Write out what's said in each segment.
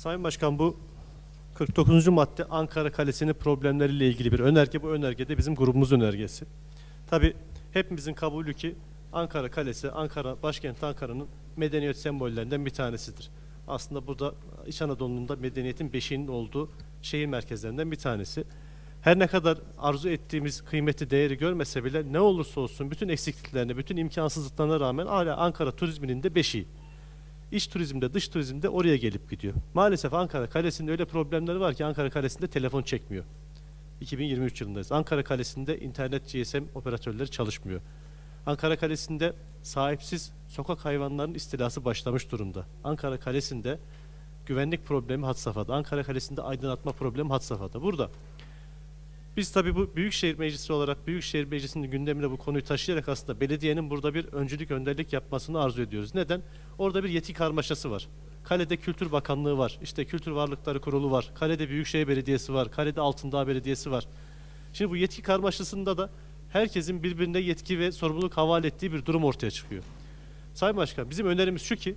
Sayın Başkan bu 49. madde Ankara Kalesi'nin problemleriyle ilgili bir önerge. Bu önerge de bizim grubumuzun önergesi. Tabi hepimizin kabulü ki Ankara Kalesi, Ankara, başkent Ankara'nın medeniyet sembollerinden bir tanesidir. Aslında burada İç Anadolu'nun da medeniyetin beşiğinin olduğu şehir merkezlerinden bir tanesi. Her ne kadar arzu ettiğimiz kıymeti, değeri görmese bile ne olursa olsun bütün eksikliklerine, bütün imkansızlıklarına rağmen hala Ankara turizminin de beşiği. İç turizmde, dış turizmde oraya gelip gidiyor. Maalesef Ankara Kalesi'nde öyle problemleri var ki Ankara Kalesi'nde telefon çekmiyor. 2023 yılındayız. Ankara Kalesi'nde internet GSM operatörleri çalışmıyor. Ankara Kalesi'nde sahipsiz sokak hayvanlarının istilası başlamış durumda. Ankara Kalesi'nde güvenlik problemi had safhada. Ankara Kalesi'nde aydınlatma problemi had safhada. Burada biz tabii bu Büyükşehir Meclisi olarak Büyükşehir Meclisi'nin gündemine bu konuyu taşıyarak aslında belediyenin burada bir öncülük önderlik yapmasını arzu ediyoruz. Neden? Orada bir yetki karmaşası var. Kalede Kültür Bakanlığı var. işte Kültür Varlıkları Kurulu var. Kalede Büyükşehir Belediyesi var. Kalede Altındağ Belediyesi var. Şimdi bu yetki karmaşasında da herkesin birbirine yetki ve sorumluluk havale ettiği bir durum ortaya çıkıyor. Sayın Başkan bizim önerimiz şu ki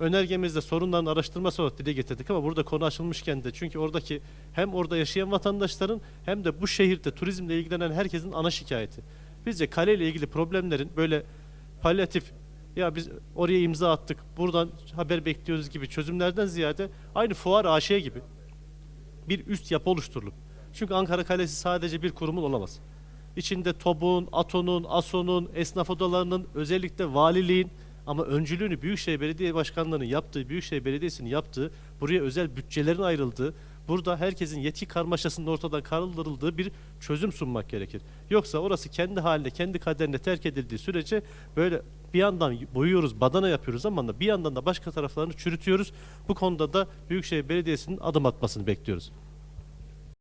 önergemizde sorunların araştırması olarak dile getirdik ama burada konu açılmışken de çünkü oradaki hem orada yaşayan vatandaşların hem de bu şehirde turizmle ilgilenen herkesin ana şikayeti. Bizce kaleyle ilgili problemlerin böyle palyatif ya biz oraya imza attık buradan haber bekliyoruz gibi çözümlerden ziyade aynı fuar AŞ gibi bir üst yapı oluşturulup çünkü Ankara Kalesi sadece bir kurumun olamaz. İçinde TOB'un, ATO'nun, ASO'nun, esnaf odalarının, özellikle valiliğin ama öncülüğünü Büyükşehir Belediye Başkanlığı'nın yaptığı, Büyükşehir Belediyesi'nin yaptığı, buraya özel bütçelerin ayrıldığı, burada herkesin yetki karmaşasının ortadan kaldırıldığı bir çözüm sunmak gerekir. Yoksa orası kendi haline, kendi kaderine terk edildiği sürece böyle bir yandan boyuyoruz, badana yapıyoruz ama bir yandan da başka taraflarını çürütüyoruz. Bu konuda da Büyükşehir Belediyesi'nin adım atmasını bekliyoruz.